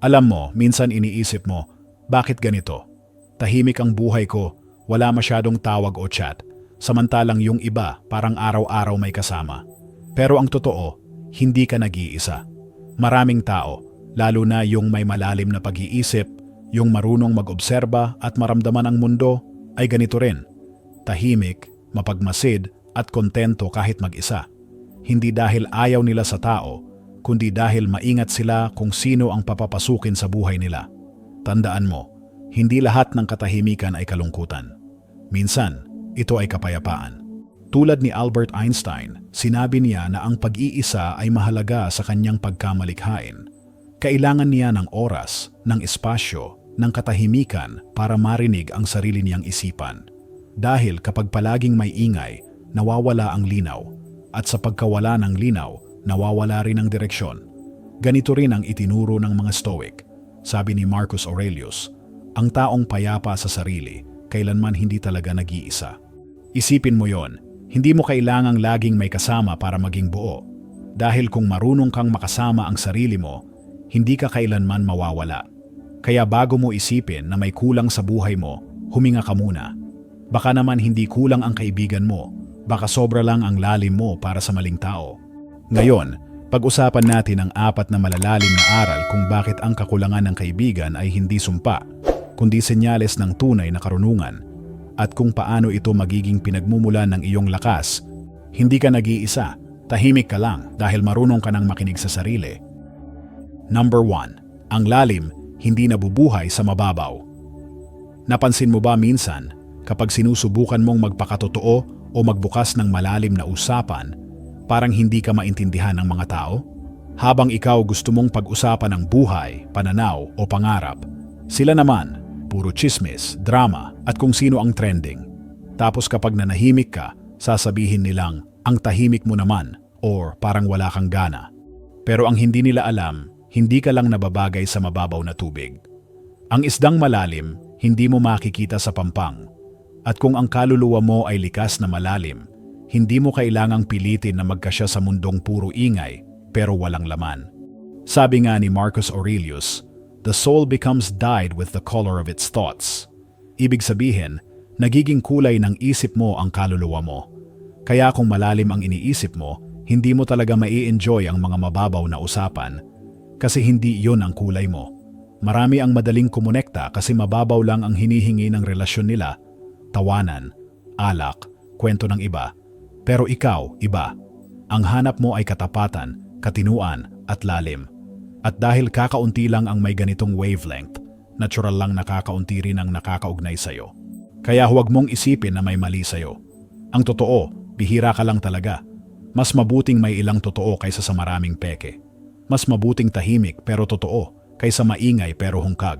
Alam mo, minsan iniisip mo, bakit ganito? Tahimik ang buhay ko, wala masyadong tawag o chat, samantalang yung iba parang araw-araw may kasama. Pero ang totoo, hindi ka nag-iisa. Maraming tao, lalo na yung may malalim na pag-iisip, yung marunong mag-obserba at maramdaman ang mundo, ay ganito rin. Tahimik, mapagmasid at kontento kahit mag-isa. Hindi dahil ayaw nila sa tao, kundi dahil maingat sila kung sino ang papapasukin sa buhay nila. Tandaan mo, hindi lahat ng katahimikan ay kalungkutan. Minsan, ito ay kapayapaan. Tulad ni Albert Einstein, sinabi niya na ang pag-iisa ay mahalaga sa kanyang pagkamalikhain. Kailangan niya ng oras, ng espasyo, ng katahimikan para marinig ang sarili niyang isipan. Dahil kapag palaging may ingay, nawawala ang linaw. At sa pagkawala ng linaw, nawawala rin ang direksyon. Ganito rin ang itinuro ng mga Stoic. Sabi ni Marcus Aurelius, ang taong payapa sa sarili, kailanman hindi talaga nag-iisa. Isipin mo yon, hindi mo kailangang laging may kasama para maging buo. Dahil kung marunong kang makasama ang sarili mo, hindi ka kailanman mawawala. Kaya bago mo isipin na may kulang sa buhay mo, huminga ka muna. Baka naman hindi kulang ang kaibigan mo, baka sobra lang ang lalim mo para sa maling tao. Ngayon, pag-usapan natin ang apat na malalalim na aral kung bakit ang kakulangan ng kaibigan ay hindi sumpa, kundi senyales ng tunay na karunungan, at kung paano ito magiging pinagmumulan ng iyong lakas. Hindi ka nag-iisa, tahimik ka lang dahil marunong ka nang makinig sa sarili. Number 1. Ang lalim, hindi nabubuhay sa mababaw. Napansin mo ba minsan, kapag sinusubukan mong magpakatotoo o magbukas ng malalim na usapan, parang hindi ka maintindihan ng mga tao? Habang ikaw gusto mong pag-usapan ng buhay, pananaw o pangarap, sila naman, puro chismis, drama at kung sino ang trending. Tapos kapag nanahimik ka, sasabihin nilang, ang tahimik mo naman or parang wala kang gana. Pero ang hindi nila alam, hindi ka lang nababagay sa mababaw na tubig. Ang isdang malalim, hindi mo makikita sa pampang. At kung ang kaluluwa mo ay likas na malalim, hindi mo kailangang pilitin na magkasya sa mundong puro ingay pero walang laman. Sabi nga ni Marcus Aurelius, the soul becomes dyed with the color of its thoughts. Ibig sabihin, nagiging kulay ng isip mo ang kaluluwa mo. Kaya kung malalim ang iniisip mo, hindi mo talaga mai-enjoy ang mga mababaw na usapan kasi hindi yon ang kulay mo. Marami ang madaling kumonekta kasi mababaw lang ang hinihingi ng relasyon nila, tawanan, alak, kwento ng iba. Pero ikaw, iba. Ang hanap mo ay katapatan, katinuan at lalim. At dahil kakaunti lang ang may ganitong wavelength, natural lang nakakaunti rin ang nakakaugnay sa'yo. Kaya huwag mong isipin na may mali sa'yo. Ang totoo, bihira ka lang talaga. Mas mabuting may ilang totoo kaysa sa maraming peke. Mas mabuting tahimik pero totoo kaysa maingay pero hungkag.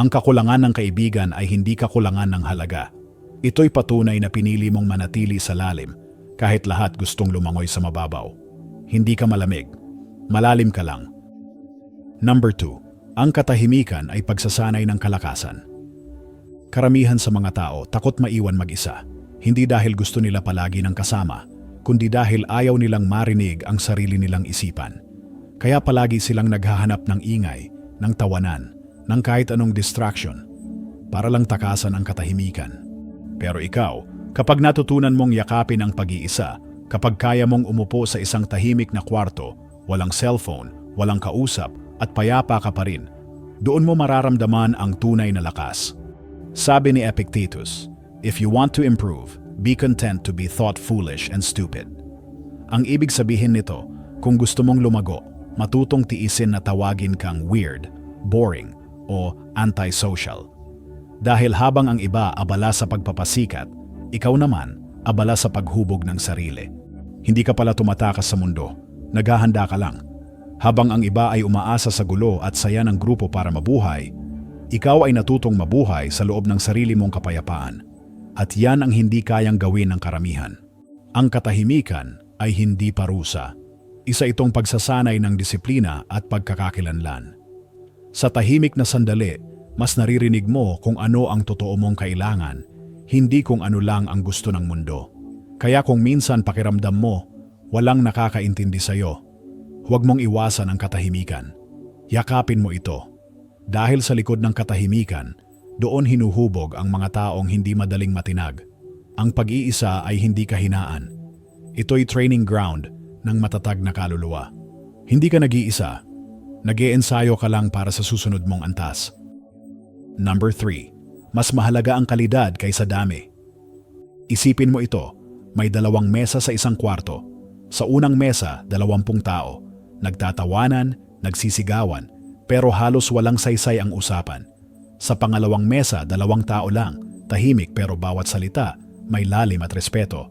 Ang kakulangan ng kaibigan ay hindi kakulangan ng halaga. Ito'y patunay na pinili mong manatili sa lalim kahit lahat gustong lumangoy sa mababaw. Hindi ka malamig. Malalim ka lang. Number 2. Ang katahimikan ay pagsasanay ng kalakasan. Karamihan sa mga tao takot maiwan mag-isa. Hindi dahil gusto nila palagi ng kasama, kundi dahil ayaw nilang marinig ang sarili nilang isipan. Kaya palagi silang naghahanap ng ingay, ng tawanan, ng kahit anong distraction, para lang takasan ang katahimikan. Pero ikaw, kapag natutunan mong yakapin ang pag-iisa, kapag kaya mong umupo sa isang tahimik na kwarto, walang cellphone, walang kausap, at payapa ka pa rin, doon mo mararamdaman ang tunay na lakas. Sabi ni Epictetus, If you want to improve, be content to be thought foolish and stupid. Ang ibig sabihin nito, kung gusto mong lumago, matutong tiisin na tawagin kang weird, boring, o antisocial. Dahil habang ang iba abala sa pagpapasikat, ikaw naman abala sa paghubog ng sarili. Hindi ka pala tumatakas sa mundo, naghahanda ka lang. Habang ang iba ay umaasa sa gulo at saya ng grupo para mabuhay, ikaw ay natutong mabuhay sa loob ng sarili mong kapayapaan. At yan ang hindi kayang gawin ng karamihan. Ang katahimikan ay hindi parusa. Isa itong pagsasanay ng disiplina at pagkakakilanlan. Sa tahimik na sandali, mas naririnig mo kung ano ang totoo mong kailangan, hindi kung ano lang ang gusto ng mundo. Kaya kung minsan pakiramdam mo, walang nakakaintindi sa'yo, huwag mong iwasan ang katahimikan. Yakapin mo ito, Dahil sa likod ng katahimikan, doon hinuhubog ang mga taong hindi madaling matinag. Ang pag-iisa ay hindi kahinaan. Ito'y training ground ng matatag na kaluluwa. Hindi ka nag-iisa. Nag-iensayo ka lang para sa susunod mong antas. Number 3. Mas mahalaga ang kalidad kaysa dami. Isipin mo ito, may dalawang mesa sa isang kwarto. Sa unang mesa, dalawampung tao. Nagtatawanan, nagsisigawan, pero halos walang saysay ang usapan. Sa pangalawang mesa, dalawang tao lang, tahimik pero bawat salita may lalim at respeto.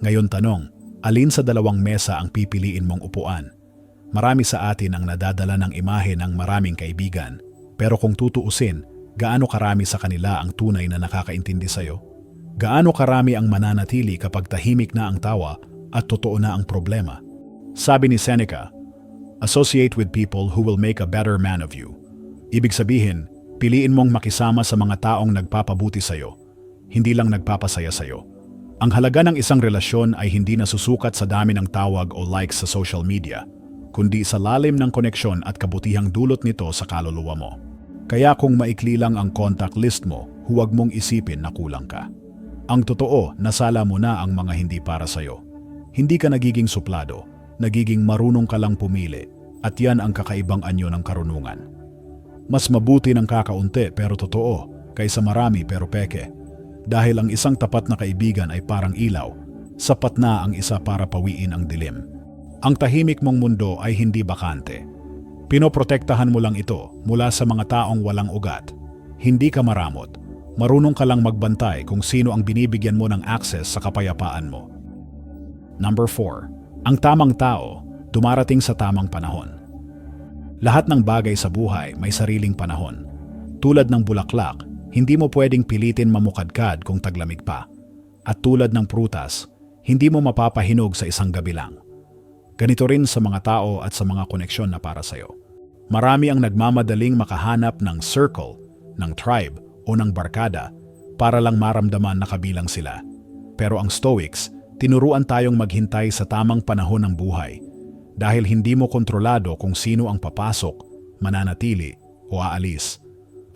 Ngayon tanong, alin sa dalawang mesa ang pipiliin mong upuan? Marami sa atin ang nadadala ng imahe ng maraming kaibigan, pero kung tutuusin, gaano karami sa kanila ang tunay na nakakaintindi sa'yo? Gaano karami ang mananatili kapag tahimik na ang tawa at totoo na ang problema? Sabi ni Seneca, Associate with people who will make a better man of you. Ibig sabihin, piliin mong makisama sa mga taong nagpapabuti sa'yo, hindi lang nagpapasaya sa'yo. Ang halaga ng isang relasyon ay hindi nasusukat sa dami ng tawag o likes sa social media, kundi sa lalim ng koneksyon at kabutihang dulot nito sa kaluluwa mo. Kaya kung maikli lang ang contact list mo, huwag mong isipin na kulang ka. Ang totoo, nasala mo na ang mga hindi para sa'yo. Hindi ka nagiging suplado, nagiging marunong ka lang pumili, at yan ang kakaibang anyo ng karunungan. Mas mabuti ng kakaunti pero totoo, kaysa marami pero peke. Dahil ang isang tapat na kaibigan ay parang ilaw, sapat na ang isa para pawiin ang dilim. Ang tahimik mong mundo ay hindi bakante. Pinoprotektahan mo lang ito mula sa mga taong walang ugat. Hindi ka maramot. Marunong ka lang magbantay kung sino ang binibigyan mo ng access sa kapayapaan mo. Number 4. Ang tamang tao, dumarating sa tamang panahon. Lahat ng bagay sa buhay may sariling panahon. Tulad ng bulaklak, hindi mo pwedeng pilitin mamukadkad kung taglamig pa. At tulad ng prutas, hindi mo mapapahinog sa isang gabi lang. Ganito rin sa mga tao at sa mga koneksyon na para sa'yo. Marami ang nagmamadaling makahanap ng circle, ng tribe o ng barkada para lang maramdaman na kabilang sila. Pero ang Stoics, tinuruan tayong maghintay sa tamang panahon ng buhay dahil hindi mo kontrolado kung sino ang papasok, mananatili o aalis.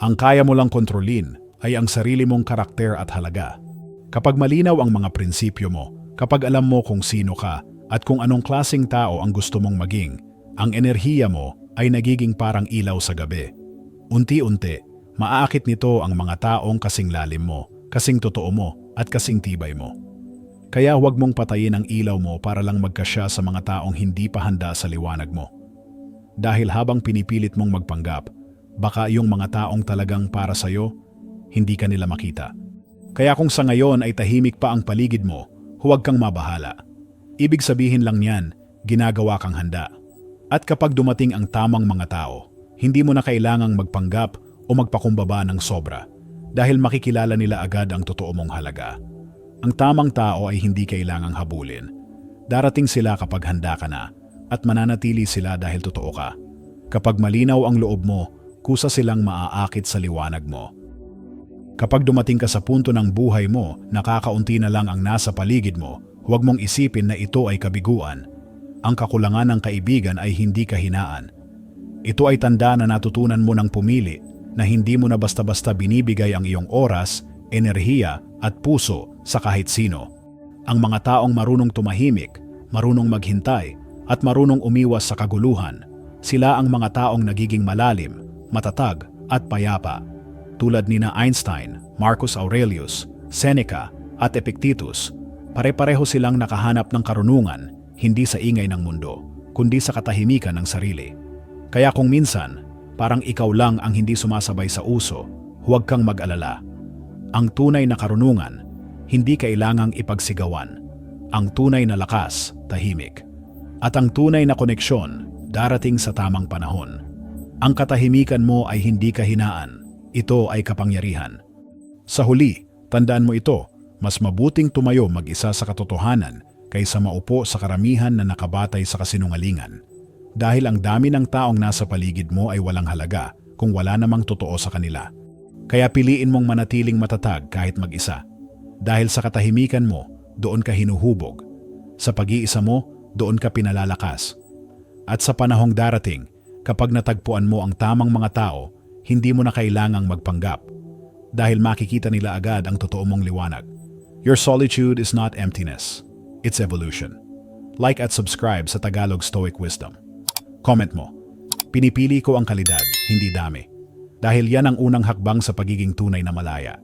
Ang kaya mo lang kontrolin ay ang sarili mong karakter at halaga. Kapag malinaw ang mga prinsipyo mo, kapag alam mo kung sino ka at kung anong klasing tao ang gusto mong maging, ang enerhiya mo ay nagiging parang ilaw sa gabi. Unti-unti, maaakit nito ang mga taong kasing lalim mo, kasing totoo mo at kasing tibay mo. Kaya huwag mong patayin ang ilaw mo para lang magkasya sa mga taong hindi pa handa sa liwanag mo. Dahil habang pinipilit mong magpanggap, baka yung mga taong talagang para sa'yo, hindi ka nila makita. Kaya kung sa ngayon ay tahimik pa ang paligid mo, huwag kang mabahala. Ibig sabihin lang niyan, ginagawa kang handa. At kapag dumating ang tamang mga tao, hindi mo na kailangang magpanggap o magpakumbaba ng sobra dahil makikilala nila agad ang totoo mong halaga. Ang tamang tao ay hindi kailangang habulin. Darating sila kapag handa ka na at mananatili sila dahil totoo ka. Kapag malinaw ang loob mo, kusa silang maaakit sa liwanag mo. Kapag dumating ka sa punto ng buhay mo, nakakaunti na lang ang nasa paligid mo, huwag mong isipin na ito ay kabiguan. Ang kakulangan ng kaibigan ay hindi kahinaan. Ito ay tanda na natutunan mo ng pumili na hindi mo na basta-basta binibigay ang iyong oras, enerhiya at puso sa kahit sino. Ang mga taong marunong tumahimik, marunong maghintay, at marunong umiwas sa kaguluhan, sila ang mga taong nagiging malalim, matatag, at payapa. Tulad ni na Einstein, Marcus Aurelius, Seneca, at Epictetus, pare-pareho silang nakahanap ng karunungan, hindi sa ingay ng mundo, kundi sa katahimikan ng sarili. Kaya kung minsan, parang ikaw lang ang hindi sumasabay sa uso, huwag kang mag-alala. Ang tunay na karunungan, hindi kailangang ipagsigawan. Ang tunay na lakas, tahimik. At ang tunay na koneksyon, darating sa tamang panahon. Ang katahimikan mo ay hindi kahinaan. Ito ay kapangyarihan. Sa huli, tandaan mo ito, mas mabuting tumayo mag-isa sa katotohanan kaysa maupo sa karamihan na nakabatay sa kasinungalingan. Dahil ang dami ng taong nasa paligid mo ay walang halaga kung wala namang totoo sa kanila. Kaya piliin mong manatiling matatag kahit mag-isa. Dahil sa katahimikan mo, doon ka hinuhubog. Sa pag-iisa mo, doon ka pinalalakas. At sa panahong darating, kapag natagpuan mo ang tamang mga tao, hindi mo na kailangang magpanggap dahil makikita nila agad ang totoo mong liwanag. Your solitude is not emptiness. It's evolution. Like at subscribe sa Tagalog Stoic Wisdom. Comment mo. Pinipili ko ang kalidad, hindi dami. Dahil yan ang unang hakbang sa pagiging tunay na malaya.